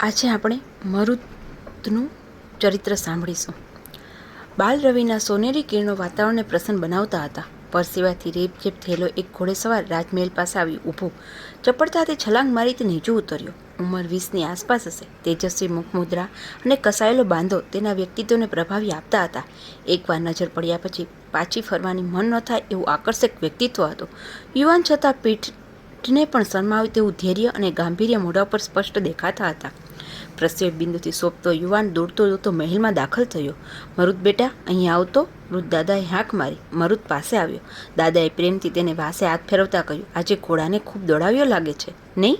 આજે આપણે મરુતનું ચરિત્ર સાંભળીશું. બાલ રવિના સોનેરી કિરણો વાતાવરણને પ્રસન્ન બનાવતા હતા. પરસેવાથી રેપઝેપ થયેલો એક ઘોડેસવાર રાજમહેલ પાસે આવી ઊભો. ચપળતાથી છલાંગ મારી તે નીચું ઉતર્યો. ઉંમર વીસની આસપાસ હશે. તેજસ્વી મુખમુદ્રા અને કસાયેલો બાંધો તેના વ્યક્તિત્વને પ્રભાવી આપતા હતા. એકવાર નજર પડ્યા પછી પાછી ફરવાની મન ન થાય એવું આકર્ષક વ્યક્તિત્વ હતું. યુવાન છતાં પીઠને પણ શરમાવે તેવું ધૈર્ય અને ગાંભીર્ય મોઢા પર સ્પષ્ટ દેખાતા હતા. પ્રસ્વેપ બિંદુથી સોંપતો યુવાન દોડતો દોડતો મહેલમાં દાખલ થયો. મરુદ બેટા, અહીં આવતો? વૃદ્ધ દાદાએ હાંક મારી. મરુદ પાસે આવ્યો. દાદાએ પ્રેમથી તેને વાસે હાથ ફેરવતા કહ્યું, આજે ઘોડાને ખૂબ દોડાવ્યો લાગે છે. નહીં?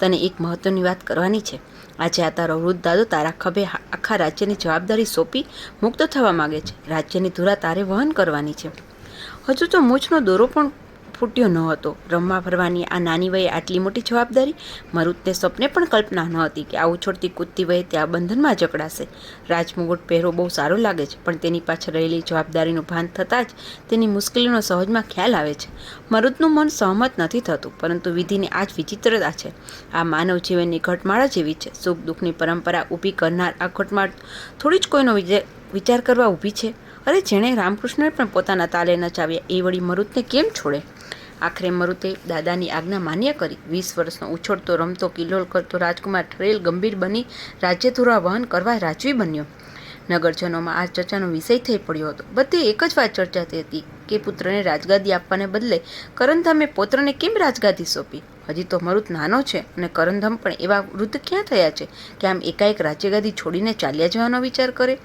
તને એક મહત્વની વાત કરવાની છે. આજે આ તારો વૃદ્ધ દાદો તારા ખભે આખા રાજ્યની જવાબદારી સોંપી મુક્ત થવા માગે છે. રાજ્યની ધુરા તારે વહન કરવાની છે. હજુ તો મૂછનો દોરો પણ ફૂટ્યો ન હતો. રમવા ફરવાની આ નાની વયે આટલી મોટી જવાબદારી મરુતને સ્વપ્ને પણ કલ્પના ન હતી કે આવું છોડતી કૂદતી વયે તે આ બંધનમાં જકડાશે. રાજમુગટ પહેરો બહુ સારો લાગે છે, પણ તેની પાછળ રહેલી જવાબદારીનું ભાન થતાં જ તેની મુશ્કેલીનો સહજમાં ખ્યાલ આવે છે. મરુતનું મન સહમત નથી થતું, પરંતુ વિધિની આ જ વિચિત્રતા છે. આ માનવ જીવનની ઘટમાળા જેવી છે. સુખ દુઃખની પરંપરા ઊભી કરનાર આ ઘટમાળ થોડી જ કોઈનો વિચાર કરવા ઊભી છે. અરે, જેણે રામકૃષ્ણને પણ પોતાના તાલે નચાવ્યા, એ વળી મરુતને કેમ છોડે? આખરે મરુતે દાદાની આજ્ઞા માન્ય કરી. વીસ વર્ષનો ઉછળતો, રમતો કિલ્લોલ કરતો રાજકુમાર ઠરેલ ગંભીર બની રાજ્યધુરા વહન કરવા રાજવી બન્યો. નગરજનોમાં આ ચર્ચાનો વિષય થઈ પડ્યો હતો. બધે એક જ વાત ચર્ચાતી હતી કે પુત્રને રાજગાદી આપવાને બદલે કરંધામે પોત્રને કેમ રાજગાદી સોંપી? હજી તો મરુત નાનો છે અને કરંધમ પણ એવા વૃદ્ધ ક્યાં થયા છે કે આમ એકાએક રાજ્યગાદી છોડીને ચાલ્યા જવાનો વિચાર કરે?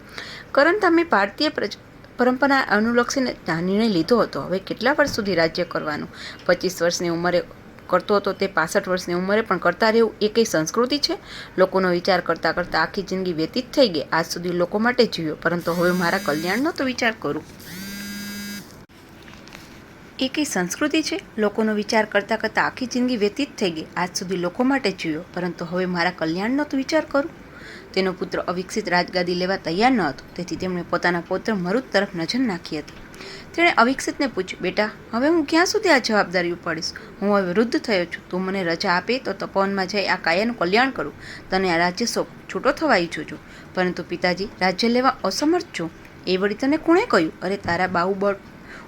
કરંધામે ભારતીય પ્રજ પરંપરા અનુલક્ષીને આ નિર્ણય લીધો હતો. હવે કેટલા વર્ષ સુધી રાજ્ય કરવાનું? પચીસ વર્ષની ઉંમરે કરતો હતો તે પાસઠ વર્ષની ઉંમરે પણ કરતા રહેવું એ કઈ સંસ્કૃતિ છે? લોકોનો વિચાર કરતાં કરતાં આખી જિંદગી વ્યતીત થઈ ગઈ. આજ સુધી લોકો માટે જીવ્યો. પરંતુ હવે મારા કલ્યાણનો તો વિચાર કરું. એ કઈ સંસ્કૃતિ છે? લોકોનો વિચાર કરતાં કરતાં આખી જિંદગી વ્યતીત થઈ ગઈ. આજ સુધી લોકો માટે જીવ્યો. પરંતુ હવે મારા કલ્યાણનો તો વિચાર કરું. તેનો પુત્ર અવિકસિત રાજગાદી લેવા તૈયાર ન હતો. તેથી તેમણે પોતાના પૌત્ર મરુત તરફ નજર નાખી હતી. તેણે અવિકસિતને પૂછ્યું, બેટા, હવે હું ક્યાં સુધી આ જવાબદારી ઉપાડીશ? હું હવે વૃદ્ધ થયો છું. તું મને રજા આપે તો તપોવનમાં જઈ આ કાયાનું કલ્યાણ કરું. તને આ રાજ્ય સોંપ. છૂટો થવા ઈચ્છું છું. પરંતુ પિતાજી, રાજ્ય લેવા અસમર્થ છું. એ વળી તને કોણે કહ્યું? અરે, તારા બાહુબળ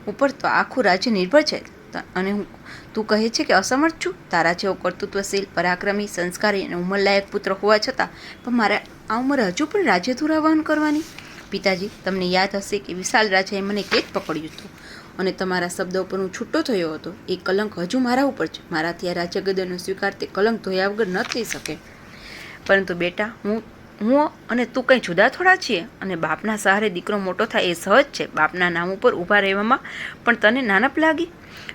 ઉપર તો આખું રાજ્ય નિર્ભર છે. અને હું તું કહે છે કે અસમર્થ છું? તારા જેવો કર્તૃત્વશીલ, પરાક્રમી, સંસ્કારી અને ઉંમરલાયક પુત્ર હોવા છતાં, પણ મારે આ ઉંમર હજુ પણ રાજ્યધુરા વહન કરવાની? પિતાજી, તમને યાદ હશે કે વિશાલ રાજાએ મને કેદ પકડ્યું હતું અને તમારા શબ્દો ઉપર હું છૂટો થયો હતો. એ કલંક હજુ મારા ઉપર છે. મારાથી આ રાજ્યગદરનો સ્વીકાર તે કલંક ધોયા વગર ન થઈ શકે. પરંતુ બેટા, હું હું અને તું કંઈ જુદા થોડા છીએ? અને બાપના સહારે દીકરો મોટો થાય એ સહજ છે. બાપના નામ ઉપર ઊભા રહેવામાં પણ તને નાનપ લાગી?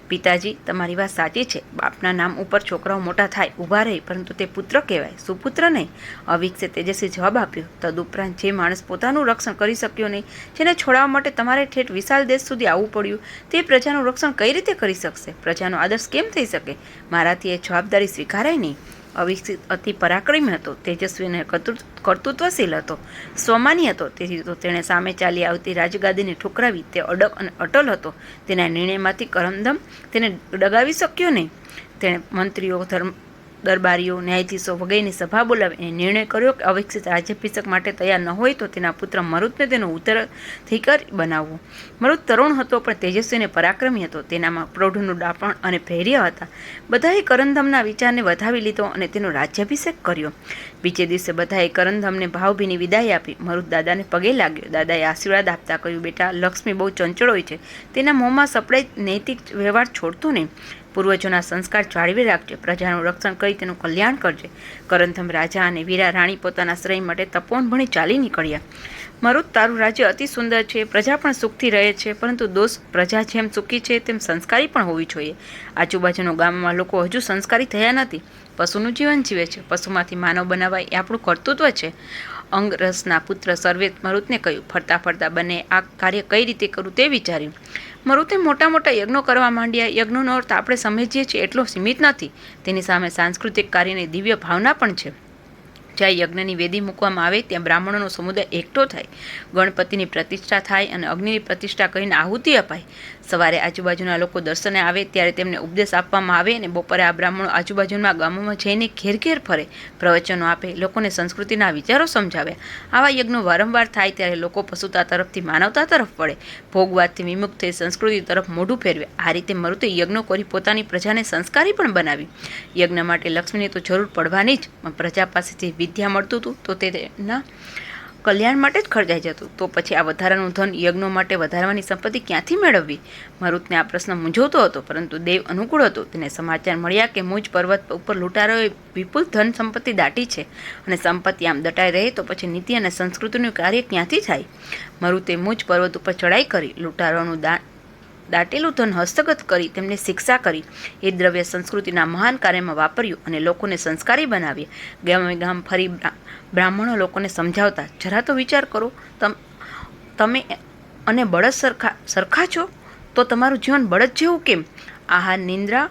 પિતાજી, તમારી વાત સાચી છે. બાપના નામ ઉપર છોકરાઓ મોટા થાય, ઊભા રહે, પરંતુ તે પુત્ર કહેવાય. સુપુત્ર નહીં. અવિકસે તેજસ્વી જવાબ આપ્યો. તદુપરાંત જે માણસ પોતાનું રક્ષણ કરી શક્યો નહીં, જેને છોડાવવા માટે તમારે ઠેઠ વિશાળ દેશ સુધી આવવું પડ્યું, તે પ્રજાનું રક્ષણ કઈ રીતે કરી શકશે? પ્રજાનો આદર્શ કેમ થઈ શકે? મારાથી એ જવાબદારી સ્વીકારાય નહીં. અવિકસિત, અતિ પરાક્રમી હતો. તેજસ્વી અને કર્તૃત્વશીલ હતો. સ્વમાની હતો. તેથી તો તેણે સામે ચાલી આવતી રાજગાદીને ઠુકરાવી. તે અડગ અને અટલ હતો. તેના નિર્ણયમાંથી કરમદમ તેને ડગાવી શક્યો નહીં. તેણે મંત્રીઓ, ધર્મ દરબારીઓ, ન્યાયાધીશો વગેરેની સભા બોલાવીને નિર્ણય કર્યો કે અવિકસિત રાજ્યાભિષેક માટે તૈયાર ન હોય તો તેના પુત્ર મરુતને તેનો ઉત્તરાધિકાર બનાવવો. મરુત તરુણ હતો, પણ તેજસ્વી અને પરાક્રમી હતો. તેનામાં પ્રૌઢનું ડાપણ અને ધૈર્ય હતા. બધાએ કરંદમના વિચારને વધાવી લીધો અને તેનો રાજ્યાભિષેક કર્યો. બીજે દિવસે બધાએ કરંદમને ભાવભીની વિદાય આપી. મરુત દાદાને પગે લાગ્યો. દાદાએ આશીર્વાદ આપતા કહ્યું, બેટા, લક્ષ્મી બહુ ચંચળ હોય છે. તેના મોંમાં સપડાઈ નૈતિક વ્યવહાર છોડતો નહીં. પૂર્વજોના સંસ્કાર જાળવી રાખજે. પ્રજાનું રક્ષણ કરી તેનું કલ્યાણ કરજે. કરંથમ રાજા અને વીરા રાણી પોતાના શ્રેય માટે તપોન ભણી ચાલી નીકળ્યા. મારું તારું રાજ્ય અતિ સુંદર છે, પ્રજા પણ સુખથી રહે છે, પરંતુ દોષ પ્રજા જેમ સુખી છે, તેમ સંસ્કારી પણ હોવી જોઈએ. આજુબાજુના ગામમાં લોકો હજુ સંસ્કારી થયા નથી. પશુનું જીવન જીવે છે. પશુમાંથી માનવ બનાવાય એ આપણું કર્તૃત્વ છે. અંગરસના પુત્ર સર્વેત મરુતને કહ્યું, ફરતા ફરતા બંને આ કાર્ય કઈ રીતે કરું તે વિચાર્યું. મરુતે મોટા મોટા યજ્ઞો કરવા માંડ્યા. યજ્ઞનો અર્થ આપણે સમજીએ છીએ એટલો સીમિત નથી. તેની સામે સાંસ્કૃતિક કાર્યની દિવ્ય ભાવના પણ છે. જ્યાં યજ્ઞની વેદી મૂકવામાં આવે, ત્યાં બ્રાહ્મણોનો સમુદાય એકઠો થાય. ગણપતિની પ્રતિષ્ઠા થાય અને અગ્નિની પ્રતિષ્ઠા કરીને આહુતિ અપાય. સવારે આજુબાજુના લોકો દર્શને આવે ત્યારે તેમને ઉપદેશ આપવામાં આવે અને બપોરે આ બ્રાહ્મણો આજુબાજુના ગામોમાં જઈને ઘેર ઘેર ફરે, પ્રવચનો આપે, લોકોને સંસ્કૃતિના વિચારો સમજાવે. આવા યજ્ઞો વારંવાર થાય ત્યારે લોકો પશુતા તરફથી માનવતા તરફ વળે. ભોગવાદથી વિમુક્ત થઈ સંસ્કૃતિ તરફ મોઢું ફેરવે. આ રીતે મરુતે યજ્ઞો કરી પોતાની પ્રજાને સંસ્કારી પણ બનાવી. યજ્ઞ માટે લક્ષ્મીની તો જરૂર પડવાની જ પ્રજા પાસેથી વિદ્યા મળતું હતું તો તેના કલ્યાણ માટે જ ખર્ચાઈ જતું. તો પછી આ વધારાનું ધન યજ્ઞો માટે વધારવાની સંપત્તિ ક્યાંથી મેળવવી? મરુતને આ પ્રશ્ન મૂંઝવતો હતો, પરંતુ દેવ અનુકૂળ હતો. તેને સમાચાર મળ્યા કે મુજ પર્વત ઉપર લૂંટારોએ વિપુલ ધન સંપત્તિ દાટી છે અને સંપત્તિ આમ દટાઈ રહે તો પછી નીતિ અને સંસ્કૃતિનું કાર્ય ક્યાંથી થાય? મરુતે મુજ પર્વત ઉપર ચડાઈ કરી લૂંટારોનું દા દાટેલું ધન હસ્તગત કરી તેમને શિક્ષા કરી. એ દ્રવ્ય સંસ્કૃતિના મહાન કાર્યમાં વાપર્યું અને લોકોને સંસ્કારી બનાવ્યા. ગામે ગામ ફરી બ્રા- બ્રાહ્મણો લોકોને સમજાવતા, જરા તો વિચાર કરો, તમ, તમે અને બળદ સરખા સરખા છો? તો તમારું જીવન બળદ જેવું કેમ? આહાર, નિંદ્રા,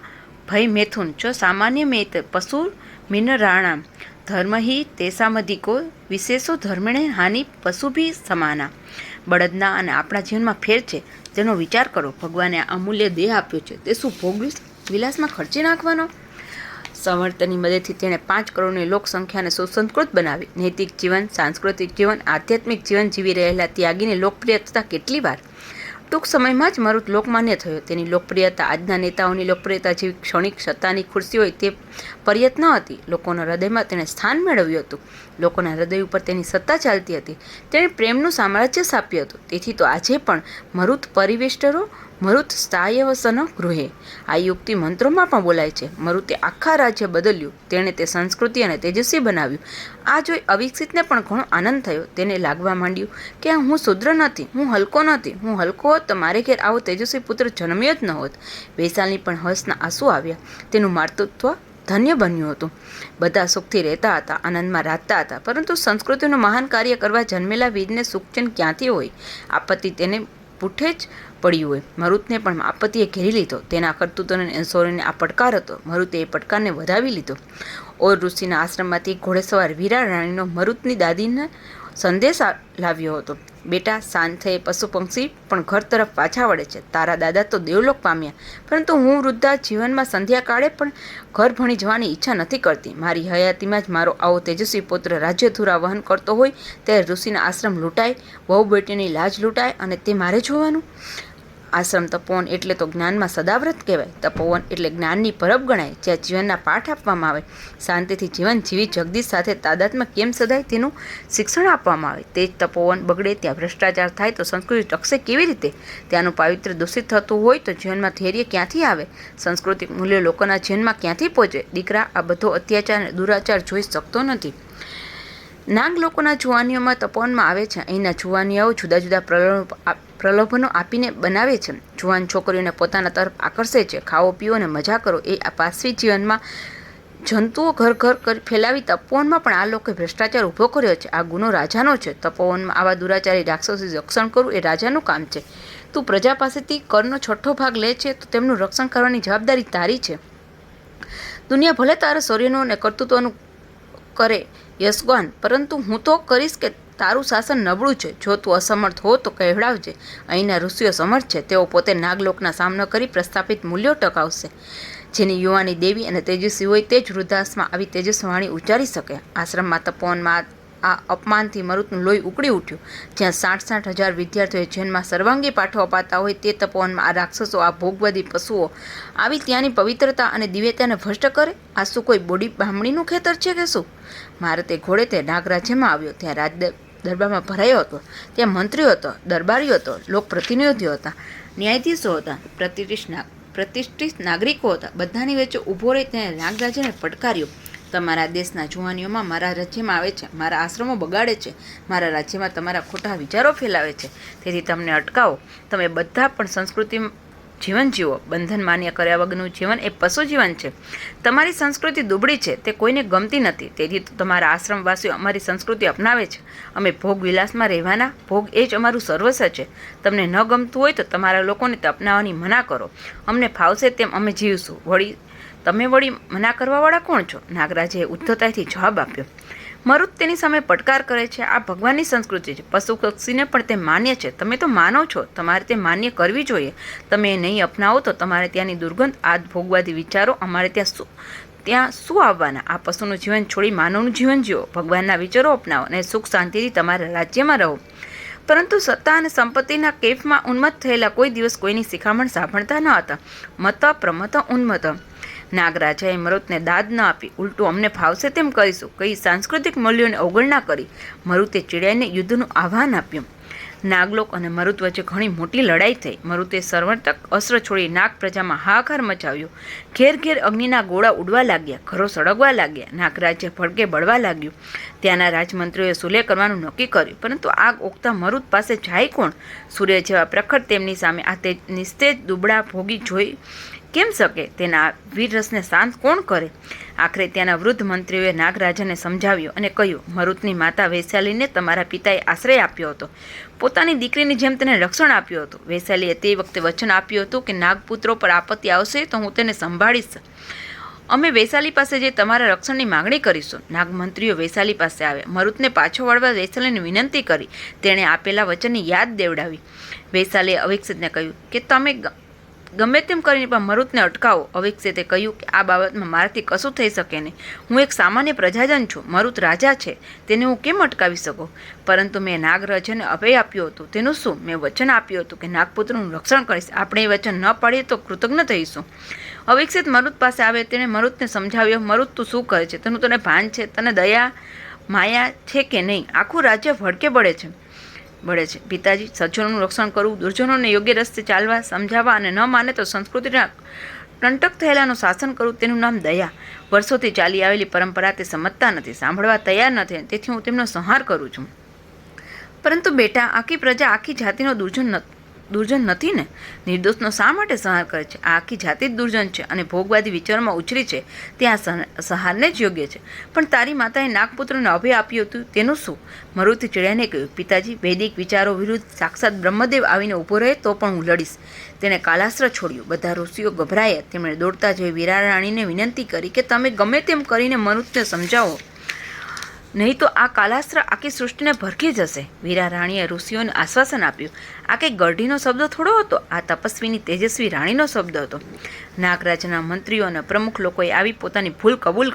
ભય, મેથુન, જો સામાન્ય મેત, પશુ મિનરાણામ ધર્મ હિ તેસામધિકો, વિશેષો ધર્મણે હાનિ, પશુ ભી સમાના. બળદના અને આપણા જીવનમાં ફેર છે. તેનો વિચાર કરો. ભગવાને આ અમૂલ્ય દેહ આપ્યો છે. તે શું ભોગ વિલાસમાં ખર્ચી નાખવાનો? સંવર્તનની મદદથી તેણે પાંચ કરોડની લોકસંખ્યાને સુસંસ્કૃત બનાવી. નૈતિક જીવન, સાંસ્કૃતિક જીવન, આધ્યાત્મિક જીવન જીવી રહેલા ત્યાગીની લોકપ્રિયતા કેટલી વાર? ટૂંક સમયમાં જ મરુત લોકમાન્ય થયો. તેની લોકપ્રિયતા, આજના નેતાઓની લોકપ્રિયતા જેવી ક્ષણિક સત્તાની ખુરશી હોય તે પર્યત ન હતી. લોકોના હૃદયમાં તેણે સ્થાન મેળવ્યું હતું. લોકોના હૃદય ઉપર તેની સત્તા ચાલતી હતી. તેણે પ્રેમનું સામ્રાજ્ય સ્થાપ્યું હતું. તેથી તો આજે પણ મરુત પરિવેષ્ટરો મરુત સ્થાયવસન ગૃહે. આ યુક્તિ મંત્રોમાં પણ બોલાય છે. મરુતે આખા રાજ્ય બદલ્યું. તેણે તે સંસ્કૃતિ અને તેજસ્વી બનાવ્યું. આ જોઈ અવિકસિતને પણ ઘણો આનંદ થયો. તેને લાગવા માંડ્યું કે હું શુદ્ર નથી, હું હલકો નથી, હું હલકો હોત તો મારે ઘેર આવો તેજસ્વી પુત્ર જન્મ્યો જ ન હોત. વૈશાલની પણ હર્ષના આંસુ આવ્યા. તેનું માતૃત્વ ધન્ય બન્યું હતું. બધા સુખથી રહેતા હતા, આનંદમાં રાહતા હતા, પરંતુ સંસ્કૃતિનું મહાન કાર્ય કરવા જન્મેલા વીરને સુખચેન ક્યાંથી હોય? આપત્તિ તેને પૂઠે જ પડ્યું હોય. મરુતને પણ આપત્તિએ ઘેરી લીધો. તેના કરતૂતોને સૌર્યને આ પડકાર હતો. મરુતે એ પડકારને વધાવી લીધો. ઓર ઋષિના આશ્રમમાંથી ઘોડેસવાર વીરા રાણીનો મરુતની દાદીને સંદેશ લાવ્યો હતો. બેટા, શાંત થયે પશુ પંક્ષી પણ ઘર તરફ પાછા વળે છે. તારા દાદા તો દેવલોક પામ્યા. પરંતુ હું વૃદ્ધા જીવનમાં સંધ્યાકાળે પણ ઘર ભણી જવાની ઈચ્છા નથી કરતી. મારી હયાતીમાં જ મારો આવો તેજસ્વી પુત્ર રાજ્યધુરા વહન કરતો હોય ત્યારે ઋષિના આશ્રમ લૂંટાય, વહુ બેટીની લાજ લૂંટાય અને તે મારે જોવાનું? આશ્રમ તપોવન એટલે તો જ્ઞાનમાં સદાવ્રત કહેવાય. તપોવન એટલે જ્ઞાનની પરબ ગણાય, જ્યાં જીવનના પાઠ આપવામાં આવે. શાંતિથી જીવન જીવી જગદીશ સાથે તાદાત્મ્ય કેમ સદાય તેનું શિક્ષણ આપવામાં આવે. તે જ તપોવન બગડે, ત્યાં ભ્રષ્ટાચાર થાય, તો સંસ્કૃતિ ટકશે કેવી રીતે? ત્યાંનું પાવિત્ર દૂષિત થતું હોય, તો જીવનમાં ધૈર્ય ક્યાંથી આવે? સાંસ્કૃતિક મૂલ્યો લોકોના જીવનમાં ક્યાંથી પહોંચે? દીકરા, આ બધો અત્યાચાર અને દુરાચાર જોઈ શકતો નથી. નાગ લોકોના જુવાનીઓમાં તપોવનમાં આવે છે. અહીંના જુવાનીઓ જુદા જુદા પ્રલોભ પ્રલોભનો આપીને બનાવે છે. જુવાન છોકરીઓને પોતાના તરફ આકર્ષે છે. ખાઓ, પીઓ અને મજા કરો. એ આ પાશ્વી જીવનમાં જંતુઓ ઘર ઘર કરી ફેલાવી તપોવનમાં પણ આ લોકોએ ભ્રષ્ટાચાર ઊભો કર્યો છે. આ ગુનો રાજાનો છે. તપોવનમાં આવા દુરાચારી રાક્ષસનું રક્ષણ કરવું એ રાજાનું કામ છે. તું પ્રજા પાસેથી કરનો છઠ્ઠો ભાગ લે છે તો તેમનું રક્ષણ કરવાની જવાબદારી તારી છે. દુનિયા ભલે તારા શૌર્યનું અને કર્તૃત્વનું કરે યશગાન પરંતુ હું તો કરીશ કે તારું શાસન નબળું છે. જો તું અસમર્થ હો, તો કહેવડાવજે. અહીંના ઋષિઓ સમર્થ છે. તેઓ પોતે નાગલોકના સામનો કરી પ્રસ્થાપિત મૂલ્યો ટકાવશે. જેની યુવાની દેવી અને તેજસ્વી હોય તે જ વૃદ્ધાસમાં આવી તેજસ્વાણી ઉચ્ચારી શકે. આશ્રમમાં તપોવનમાં આ અપમાનથી મરુતનું લોહી ઉકળી ઉઠ્યું. જ્યાં સાઠ સાઠ હજાર વિદ્યાર્થીઓએ જૈનમાં સર્વાંગી પાઠો અપાતા હોય તે તપોવનમાં આ રાક્ષસો, આ ભોગવદી પશુઓ આવી ત્યાંની પવિત્રતા અને દિવ્યતાને ભ્રષ્ટ કરે? આ શું કોઈ બોડી બામણીનું ખેતર છે કે શું? મારે તે ઘોડે તે નાગરાજ્યમાં આવ્યો. ત્યાં રાજ દરબારમાં ભરાયો હતો. ત્યાં મંત્રીઓ હતો, દરબારીઓ હતો, લોકપ્રતિનિધિઓ હતા, ન્યાયાધીશો હતા, પ્રતિષ્ઠિત ના, પ્રતિષ્ઠિત નાગરિકો હતા. બધાની વચ્ચે ઊભો રહી તેને નાગરાજને પડકાર્યો. તમારા દેશના જુવાનીઓમાં મારા રાજ્યમાં આવે છે, મારા આશ્રમો બગાડે છે, મારા રાજ્યમાં તમારા ખોટા વિચારો ફેલાવે છે. તેથી તમને અટકાવો. તમે બધા પણ સંસ્કૃતિ જીવન જીવો. બંધન માન્ય કર્યા વગરનું જીવન એ પશુ જીવન છે. તમારી સંસ્કૃતિ દુબળી છે, તે કોઈને ગમતી નથી. તેથી તમારા આશ્રમવાસીઓ અમારી સંસ્કૃતિ અપનાવે છે. અમે ભોગ વિલાસમાં રહેવાના. ભોગ એ જ અમારું સર્વસ્વ છે. તમને ન ગમતું હોય તો તમારા લોકોને તે અપનાવવાની મના કરો. અમને ફાવશે તેમ અમે જીવશું. વળી તમે વળી મના કરવાવાળા કોણ છો? નાગરાજે ઉદ્ધતાથી જવાબ આપ્યો. મરુત તેની સામે પડકાર કરે છે. આ ભગવાનની સંસ્કૃતિ છે. પશુ પક્ષીને પણ તે માન્ય છે. તમે તો માનો છો. તમારે તે માન્ય કરવી જોઈએ. તમે નહીં અપનાવો તો તમારે ત્યાંની દુર્ગંધ, આદ, ભોગવાદી વિચારો અમારે ત્યાં શું ત્યાં શું આવવાના? આ પશુનું જીવન છોડી માનવનું જીવન જીવો. ભગવાનના વિચારો અપનાવો અને સુખ શાંતિથી તમારા રાજ્યમાં રહો. પરંતુ સત્તા અને સંપત્તિના કેફમાં ઉન્મત્ત થયેલા કોઈ દિવસ કોઈની શિખામણ સાંભળતા ન હતા. મત પ્રમત ઉન્મત નાગરાજાએ મરુતને દાદ ન આપી. ઉલટું અમને ફાવશે તેમ કરીશું કઈ સાંસ્કૃતિક મૂલ્યોની અવગણના કરી. મરુતે ચીડાઈને યુદ્ધનું આહ્વાન આપ્યું. નાગલોક અને મરુત વચ્ચે ઘણી મોટી લડાઈ થઈ. મરુતે સર્વતક અસ્ત્ર છોડી નાગ પ્રજામાં હાહાકાર મચાવ્યો. ઘેર ઘેર અગ્નિના ગોળા ઉડવા લાગ્યા. ઘરો સળગવા લાગ્યા. નાગરાજ્ય ભડકે બળવા લાગ્યું. ત્યાંના રાજમંત્રીઓએ સુલે કરવાનું નક્કી કર્યું. પરંતુ આગ ઓગતા મરુદ પાસે જાય કોણ? સૂર્ય જેવા પ્રખર તેમની સામે આ તે નિસ્તેજ દુબળા ભોગી જોઈ કેમ શકે? તેના વીરરસને શાંત કોણ કરે? આખરે ત્યાંના વૃદ્ધ મંત્રીઓએ નાગરાજાને સમજાવ્યું અને કહ્યું, મરુતની માતા વૈશાલીને તમારા પિતાએ આશ્રય આપ્યો હતો. પોતાની દીકરીની જેમ તેને રક્ષણ આપ્યું હતું. વૈશાલીએ તે વખતે વચન આપ્યું હતું કે, નાગપુત્રો પર આપત્તિ આવશે તો હું તેને સંભાળીશ. અમે વૈશાલી પાસે જે તમારા રક્ષણની માંગણી કરીશું. નાગમંત્રીઓ વૈશાલી પાસે આવે. મરુતને પાછો વળવા વૈશાલીને વિનંતી કરી. તેણે આપેલા વચનની યાદ દેવડાવી. વૈશાલીએ અવિક્ષિતને કહ્યું કે તમે ગમે તેમ કરીને પણ મરુતને અટકાવો. અવિક્ષિતે કહ્યું કે આ બાબતમાં મારાથી કશું થઈ શકે નહીં. હું એક સામાન્ય પ્રજાજન છું. મરુત રાજા છે. તેને હું કેમ અટકાવી શકું? પરંતુ મેં નાગરાજાને અભય આપ્યું હતું. તેનું શું? મેં વચન આપ્યું હતું કે નાગપુત્રનું રક્ષણ કરીશ. આપણે એ વચન ન પાડીએ તો કૃતજ્ઞ થઈશું. અવિકસિત મરુત પાસે આવે તેણે મરુતને સમજાવ્યો, મરુત તું શું કરે છે? તેનું તને ભાન છે? તને દયા, માયા છે કે નહીં? આખું રાજ્ય ભડકે બળે છે બળે છે. પિતાજી, સજ્જનોનું રક્ષણ કરવું, દુર્જનોને યોગ્ય રસ્તે ચાલવા, સમજાવવા અને ન માને તો સંસ્કૃતિના ટંટક થયેલાનું શાસન કરવું, તેનું નામ દયા. વર્ષોથી ચાલી આવેલી પરંપરા તે સમજતા નથી, સાંભળવા તૈયાર નથી, તેથી હું તેમનો સંહાર કરું છું. પરંતુ બેટા, આખી પ્રજા, આખી જાતિનો દુર્જન ન- દુર્જન નથી ને? નિર્દોષનો શા માટે સંહાર કરે છે? આ આખી જાતિ જ દુર્જન છે અને ભોગવાદી વિચારમાં ઉછરી છે. તે સહ- સંહારને જ યોગ્ય છે. પણ તારી માતાએ નાગપુત્રને અભય આપ્યું હતું, તેનું શું? મરુતિ ચીડિયાને કહ્યું, પિતાજી, વૈદિક વિચારો વિરુદ્ધ સાક્ષાત બ્રહ્મદેવ આવીને ઊભો રહે તો પણ હું લડીશ. તેણે કાલાસ્ત્ર છોડ્યું. બધા ઋષિઓ ગભરાયા. તેમણે દોડતા જઈ વીરા રાણીને વિનંતી કરી કે, તમે ગમે તેમ કરીને મનુષ્યને સમજાવો. નહીં તો આ કાલાસ્ત્ર આખી સૃષ્ટિને ભરખી જશે. વીરા રાણીએ ઋષિઓને આશ્વાસન આપ્યું. આ કંઈ ગઢીનો શબ્દ થોડો હતો? આ તપસ્વીની તેજસ્વી રાણીનો શબ્દ હતો. નાગરાજના મંત્રીઓ અને પ્રમુખ લોકોએ આવી પોતાની ભૂલ કબૂલ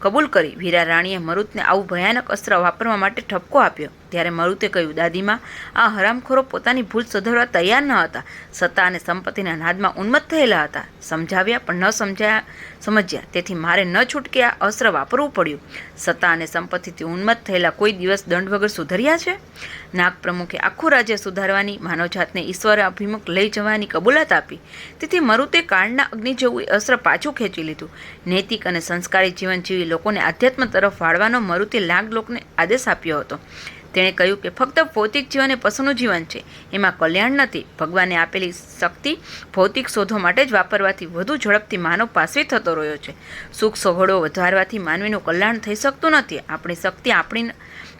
કબૂલ કરી. વીરા રાણીએ મરુતને આવું ભયાનક અસ્ત્ર વાપરવા માટે ઠપકો આપ્યો. ત્યારે મરુતે કહ્યું, દાદીમાં, આ હરામખોરો પોતાની ભૂલ સુધારવા તૈયાર ન હતા. સત્તા અને સંપત્તિના નાદમાં ઉન્મત્ત થયેલા હતા. સમજાવ્યા પણ ન સમજાયા, સમજ્યા. તેથી મારે ન છૂટકે આ અસ્ત્ર વાપરવું પડ્યું. સત્તા અને સંપત્તિથી ઉન્મત્ત થયેલા કોઈ દિવસ દંડ વગર સુધર્યા છે? નાગ પ્રમુખે આખું રાજ્ય સુધારવાની માનવજાતને ઈશ્વર અભિમુખ લઈ જવાની કબૂલાત આપી. તેથી મરુતે કાળના અગ્નિ જેવું અસ્ત્ર પાછું ખેંચી લીધું. નૈતિક અને સંસ્કારી જીવન જીવી લોકોને આધ્યાત્મ તરફ વાળવાનો મરુતે લાગ લોકને આદેશ આપ્યો હતો. તેણે કહ્યું કે ફક્ત ભૌતિક જીવન એ પશુનું જીવન છે. એમાં કલ્યાણ નથી. ભગવાને આપેલી શક્તિ ભૌતિક શોધો માટે જ વાપરવાથી વધુ ઝડપથી માનવ પાસવી થતો રહ્યો છે. સુખ સગવડો વધારવાથી માનવીનું કલ્યાણ થઈ શકતું નથી. આપણી શક્તિ આપણી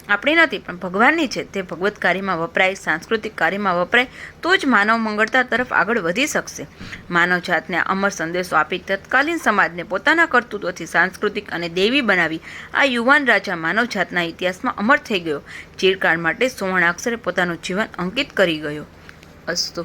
આપણી નથી, પણ ભગવાનની છે. તે ભગવત કાર્યમાં વપરાય, સાંસ્કૃતિક કાર્યમાં વપરાય, તો જ માનવ મંગળતા તરફ આગળ વધી શકશે. માનવ જાતને અમર સંદેશો આપી તત્કાલીન સમાજને પોતાના કર્તૃત્વથી સાંસ્કૃતિક અને દેવી બનાવી આ યુવાન રાજા માનવ જાતના ઇતિહાસમાં અમર થઈ ગયો. ચિરકાળ માટે સુવર્ણાક્ષરે પોતાનું જીવન અંકિત કરી ગયો. અસ્તુ.